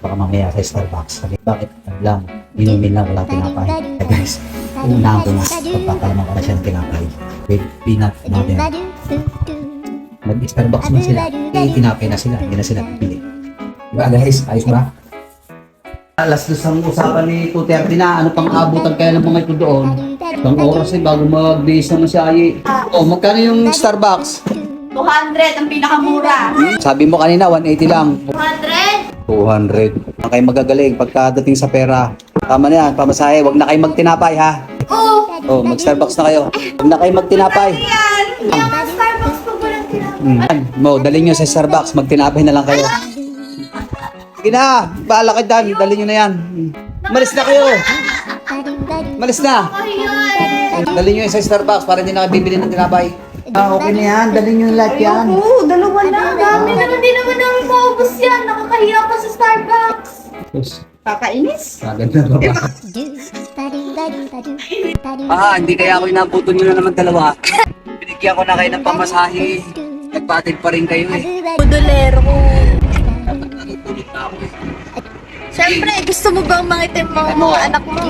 Baka mamaya sa Starbucks. Sabi, bakit lang? Inumin lang, wala tinapay. Eh, guys, unahan ko na. Pagpapalaman ko na siya ng tinapay. With peanut natin. Mag-Starbucks man sila. Eh, tinapay na sila. Hindi na sila pipili. Diba guys? Ayos ba? Alas dos ang usapan ni Duterte na ano pang abutan kaya ng mga ito doon. Ibang oras eh, bago mag-base naman si Ayi. Oh, magkano yung Starbucks? 200 ang pinakamura. Sabi mo kanina, 180 lang. 200? 200. Ang kayo magagaling pagkadating sa pera. Tama na yan, pamasahe. Huwag na kayo magtinapay ha. Oo. Oh, mag-Starbucks na kayo. Huwag na kayo magtinapay. Yan. Ang Starbucks pag walang tinapay. Mm. Mo, dalhin nyo sa Starbucks. Magtinapay na lang kayo. Sige na, bahala kayo dyan. Dalhin nyo na yan. Malis na kayo. Malis na. Dalhin nyo sa Starbucks para hindi na kayo bibili ng tinapay. Ah, okay na yan. Dalhin nyo lahat yan. Oo, dalawa na. Ang dami naman din naman namin maubos yan. Nakakahiya pa Starbucks. Sus, Kakainis. kaganda ba ba? Ah, hindi kaya ako inabuto nyo na naman dalawa. Binigyan ko na kayo ng pamasahe. Nagpatid pa rin kayo eh. Budolero ko. Dapat natutulog na ako eh. Siyempre, gusto mo bang mangitim mga anak mo?